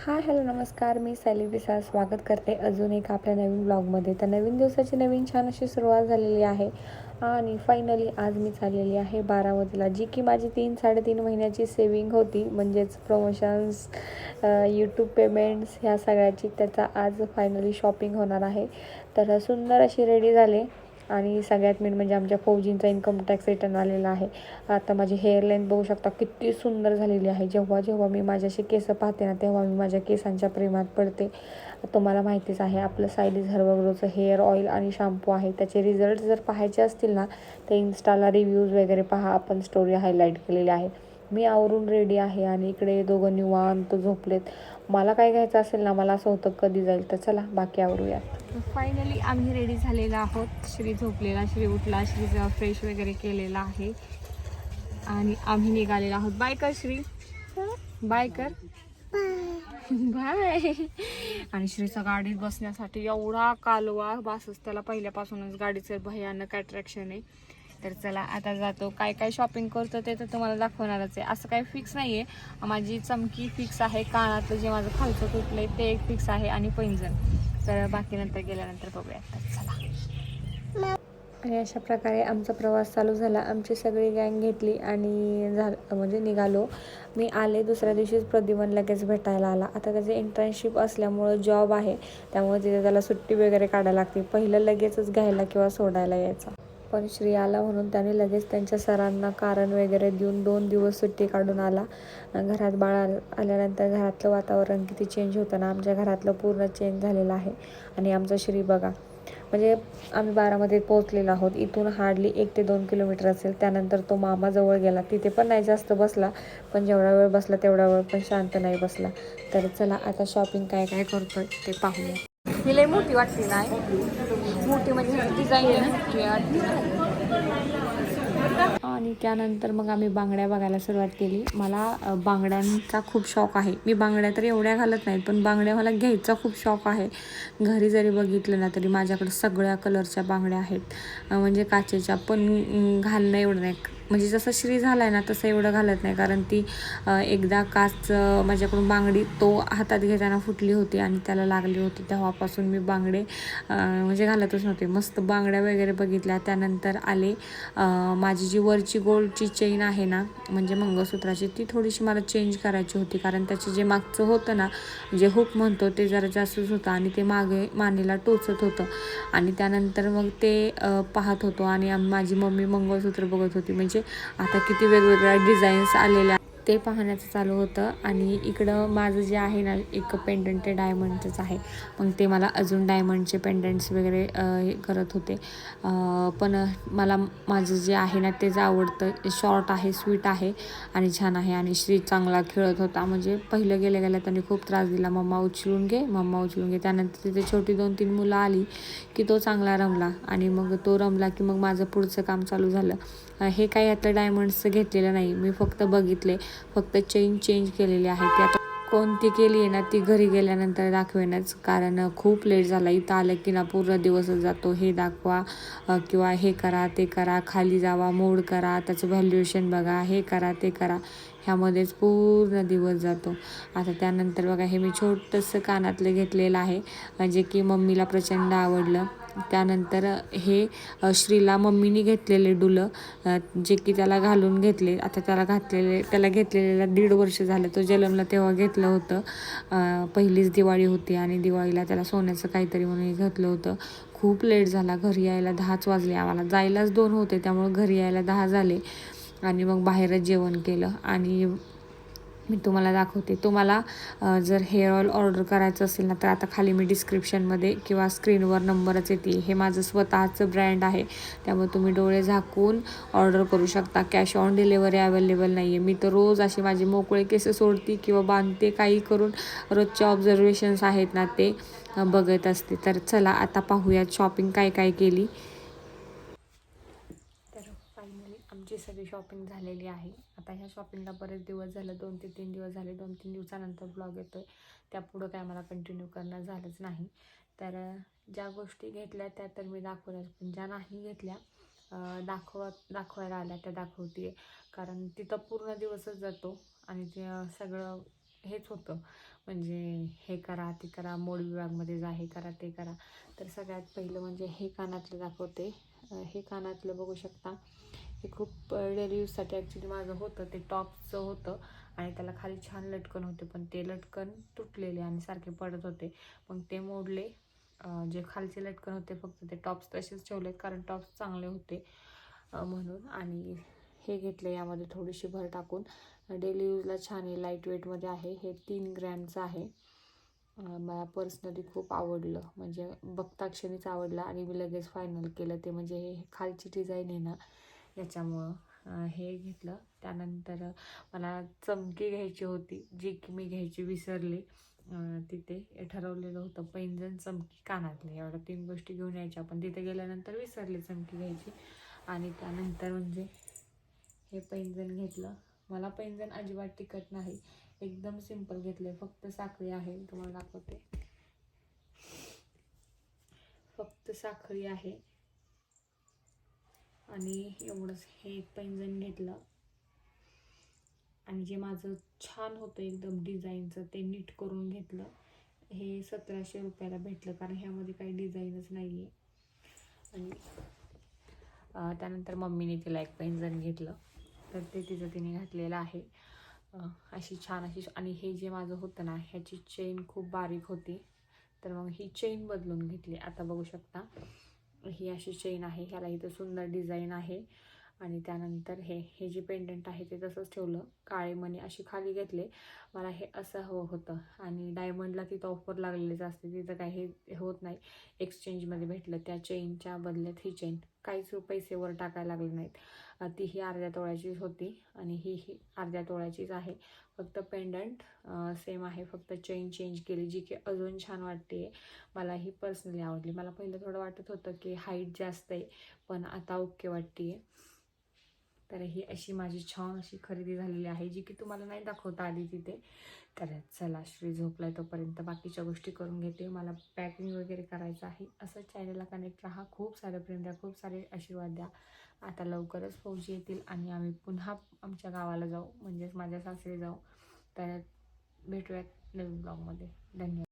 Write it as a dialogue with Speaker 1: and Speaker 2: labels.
Speaker 1: Hi hello नमस्कार. मी Sally बिसा स्वागत करते अजून एक आपल्या नवीन ब्लॉगमध्ये. तर नवीन दिवसाची नवीन छान अशी सुरुवात झालेली आहे. आणि फायनली आज मी चाललेली आहे बारामतीला जी की माझी तीन साडेतीन महिन्याची सेविंग होती. म्हणजेच प्रमोशन्स यूट्यूब पेमेंट्स ह्या सगळ्याची. त्याचा आज फायनली शॉपिंग होणार आहे. तर सुंदर अशी रेडी झाले. आणि सगळ्यात मेन म्हणजे आमच्या फौजींचा इन्कम टॅक्स रिटर्न आलेला आहे. आता माझी हेअरलाईन बघू शकता किती सुंदर झालेली आहे. जेव्हा जेव्हा मी माझ्याशी केस पाहते ना तेव्हा मी माझ्या केसांच्या प्रेमात पडते. तुम्हाला माहितीच आहे आपलं सायलीज हर्बग्रोचं हेअर ऑइल आणि शॅम्पू आहे. त्याचे रिझल्ट जर पाहायचे असतील ना तर इन्स्टाला रिव्ह्यूज वगैरे पहा. आपण स्टोरी हायलाईट केलेली आहे. मी आवरून रेडी आहे आणि इकडे दोघं निवांत झोपलेत. मला काय घ्यायचं असेल ना मला असं होतं कधी जाईल तर चला बाकी आवरूयात.
Speaker 2: फायनली आम्ही रेडी झालेलो आहोत. श्री झोपलेला श्री उठला श्रीचा फ्रेश वगैरे केलेला आहे. आणि आम्ही निघालेलो आहोत. बाय कर श्री. बाय कर. बाय आणि श्रीचा गाडीत बसण्यासाठी एवढा कालवा बासच त्याला पहिल्यापासूनच गाडीचं भयानक अट्रॅक्शन आहे. तर चला आता जातो. काय काय शॉपिंग करतो ते तर तुम्हाला दाखवणारच आहे. असं काही फिक्स नाही आहे माझी चमकी फिक्स आहे. कानातलं जे माझं खालचं तुटलं आहे ते एक फिक्स आहे आणि पैंजण. तर बाकी नंतर गेल्यानंतर बघूया. तर चला.
Speaker 1: आणि अशा प्रकारे आमचा प्रवास चालू झाला. आमची सगळी गँग घेतली आणि झालं म्हणजे निघालो. मी आले दुसऱ्या दिवशीच प्रद्युमन लगेच भेटायला आला. आता त्याचे इंटर्नशिप असल्यामुळं जॉब आहे. त्यामुळे तिथे त्याला सुट्टी वगैरे काढायला लागते. पहिलं लगेचच घ्यायला किंवा सोडायला यायचा. पण श्री आला म्हणून त्याने लगेच त्यांच्या सरांना कारण वगैरे देऊन दोन दिवस सुट्टी काढून आला. घरात बाळ आल्यानंतर घरातलं वातावरण किती चेंज होतं ना आमच्या घरातलं पूर्ण चेंज झालेलं आहे. आणि आमचा श्री बघा म्हणजे आम्ही बारामतीत पोहोचलेलो आहोत. इथून हार्डली एक ते दोन किलोमीटर असेल. त्यानंतर तो मामाजवळ गेला. तिथे पण नाही जास्त बसला पण जेवढा वेळ बसला तेवढा वेळ पण शांत नाही बसला. तर चला आता शॉपिंग काय काय करतोय ते पाहूया.
Speaker 2: तिला लई मोठी वाटते नाही मोठी म्हणजे डिझाईन आहे
Speaker 1: आणि त्यानंतर मग आम्ही बांगड्या बघायला सुरुवात केली. मला बांगड्यांचा खूप शौक आहे. मी बांगड्या तर एवढ्या घालत नाहीत पण बांगड्या मला घ्यायचा खूप शौक आहे. घरी जरी बघितलं ना तरी माझ्याकडे सगळ्या कलरच्या बांगड्या आहेत. म्हणजे काचेच्या पण घालणं एवढं नाही. म्हणजे जसं श्री झाला आहे ना तसं एवढं घालत नाही. कारण ती एकदा काच माझ्याकडून बांगडी तो हातात घेताना फुटली होती आणि त्याला लागली होती. तेव्हापासून मी बांगडे म्हणजे घालतच नव्हते. मस्त बांगड्या वगैरे बघितल्या. त्यानंतर आले माझी जी वरची गोल्डची चेन आहे ना म्हणजे मंगळसूत्राची ती थोडीशी मला चेंज करायची होती. कारण त्याचे जे मागचं होतं ना जे हुक म्हणतो ते जरा जास्तच होतं आणि ते मागे मानेला टोचत होतं. आणि त्यानंतर मग ते पाहत होतो आणि माझी मम्मी मंगळसूत्र बघत होती. म्हणजे आता किती वेगवेगळ्या डिझाईन्स आलेल्या ते पाहण्याचं चालू होतं आणि इकडं माझं जे आहे ना एक पेंडंट ते डायमंडचंच आहे. मग ते मला अजून डायमंडचे पेंडंट्स वगैरे हे करत होते. पण मला माझं जे आहे ना तेच आवडतं. शॉर्ट आहे स्वीट आहे आणि छान आहे आणि श्री चांगला खेळत होता. म्हणजे पहिलं गेल्या गेल्या त्यांनी खूप त्रास दिला. मम्मा उचलून घे मम्मा उचलून घे. त्यानंतर तिथे छोटी दोन तीन मुलं आली की तो चांगला रमला आणि मग तो रमला की मग माझं पुढचं काम चालू झालं. हे काही आता डायमंड्सचं घेतलेलं नाही. मी फक्त बघितले. फक्त चेन चेंज केलेली आहे. ती आता कोणती केली आहे ना ती घरी गेल्यानंतर दाखवेनच. कारण खूप लेट झाला. इथं आलं की ना पूर्ण दिवसच जातो. हे दाखवा किंवा हे करा ते करा. खाली जावा मोड करा. त्याचं व्हॅल्युएशन बघा. हे करा ते करा. ह्यामध्येच पूर्ण दिवस जातो. आता त्यानंतर बघा हे मी छोटंसं कानातलं घेतलेलं आहे. म्हणजे जे की मम्मीला प्रचंड आवडलं. त्यानंतर हे श्रीला मम्मीने घेतलेले डुलं जे की त्याला घालून घेतले. आता त्याला घातलेले त्याला घेतलेल्या दीड वर्ष झालं. तो जन्मला तेव्हा घेतलं होतं. पहिलीच दिवाळी होती आणि दिवाळीला त्याला सोन्याचं काहीतरी म्हणून हे घेतलं होतं. खूप लेट झाला. घरी यायला दहाच वाजले. आम्हाला जायलाच दोन होते. त्यामुळे घरी यायला दहा झाले. आणि मग बाहेरच जेवण केलं. आणि मी तुम्हाला दाखवते. तुम्हाला जर हेअर ऑइल ऑर्डर करायचं असेल ना तर आता खाली मी डिस्क्रिप्शनमध्ये किंवा स्क्रीनवर नंबरच येते हे माझं स्वतःचं ब्रँड आहे. त्यामुळे तुम्ही डोळे झाकून ऑर्डर करू शकता. कॅश ऑन डिलेवरी अवेलेबल नाही आहे मी तर रोज असे माझे मोकळे केस सोडते किंवा बांधते काही करून. रोजचे ऑब्झर्वेशन्स आहेत ना ते बघत असते. तर चला आता पाहूयात शॉपिंग काय काय केली तर फायनली आमची सगळी शॉपिंग झालेली आहे. आता ह्या शॉपिंगला बरेच दिवस झाले दोन ते तीन दिवस झाले दोन तीन दिवसानंतर ब्लॉग येतो आहे त्या त्यापुढं काय मला कंटिन्यू करणं झालंच नाही. तर ज्या गोष्टी घेतल्या त्या तर मी दाखवल्या पण ज्या नाही घेतल्या दाखवत दाखवायला आल्या त्या दाखवते कारण तिथं पूर्ण दिवसच जातो आणि ते सगळं हेच होतं. म्हणजे हे करा ते करा मोड विभागमध्ये जा हे करा ते करा. तर सगळ्यात पहिलं म्हणजे हे कानातलं दाखवते. हे कानातलं बघू शकता. हे खूप डेली यूजसाठी ॲक्च्युली माझं होतं ते टॉपचं होतं. आणि त्याला खाली छान लटकन होते पण ते लटकन तुटलेले आणि सारखे पडत होते. मग ते मोडले. जे खालचे लटकन होते फक्त ते टॉप्स तसेच ठेवलेत कारण टॉप्स चांगले होते म्हणून. आणि हे घेतलं यामध्ये थोडीशी भर टाकून. डेली यूजला छान आहे लाइट वेटमध्ये आहे. हे तीन ग्रॅमचं आहे. मला पर्सनली खूप आवडलं. म्हणजे बघता क्षणीच आवडलं आणि मी लगेच फायनल केलं. ते म्हणजे हे खालची डिझाईन आहे ना याच्यामुळं हे घेतलं. त्यानंतर मला चमकी घ्यायची होती जी की मी घ्यायची विसरली. तिथे ठरवलेलं होतं पैंजण चमकी कानातले. एवढ्या तीन गोष्टी घेऊन यायच्या पण तिथे गेल्यानंतर विसरली चमकी घ्यायची. आणि त्यानंतर म्हणजे हे पैंजण घेतलं. मला पैंजण अजिबात तिखट नाही. एकदम सिंपल घेतले फक्त साखळी आहे. तुम्हाला दाखवते. फक्त साखळी आहे. आणि एवढंच हे एक पैंजण घेतलं. आणि जे माझं छान होतं एकदम डिझाईनचं ते नीट करून घेतलं. हे सतराशे रुपयाला भेटलं कारण ह्यामध्ये काही डिझाईनच नाही आहे आणि त्यानंतर मम्मीने तिला एक पैंजण घेतलं. तर ते तिचं तिने घातलेलं आहे. अशी छान अशी आणि हे जे माझं होतं ना ह्याची चेन खूप बारीक होती. तर मग ही चेन बदलून घेतली. आता बघू शकता. ही अशी चेन आहे ह्याला इथं सुंदर डिझाईन आहे. आणि त्यानंतर हे हे जे पेंडंट आहे ते तसंच ठेवलं. काळे मणी अशी खाली घेतले. मला हे असं हवं होतं. आणि डायमंडला तिथं ऑफर लागलेलीच असते. तिथं काही हे होत नाही. एक्सचेंजमध्ये भेटलं. त्या चेनच्या बदल्यात ही चेन काहीच पैसे वर टाकायला लागले नाहीत. ती ही अर्ध्या तोळ्याचीच होती. आणि ही ही अर्ध्या तोळ्याचीच आहे. फक्त पेंडंट सेम आहे. फक्त चेन चेंज केली जी की अजून छान वाटते मला ही पर्सनली आवडली. मला पहिलं थोडं वाटत होतं की हाईट जास्त आहे पण आता ओके वाटते तर ही अशी माझी छान अशी खरेदी झालेली आहे जी की तुम्हाला नाही दाखवता आली तिथे. तर चला श्री झोपलाय तोपर्यंत बाकीच्या गोष्टी करून घेते. मला पॅकिंग वगैरे करायचं आहे. असं चॅनलला कनेक्ट राहा. खूप सारे प्रेम द्या खूप सारे आशीर्वाद द्या. आता लवकरच फौजी येतील आणि आम्ही पुन्हा आमच्या गावाला जाऊ. म्हणजेच माझ्या सासरी जाऊ. तर भेटूयात नवीन ब्लॉगमध्ये धन्यवाद.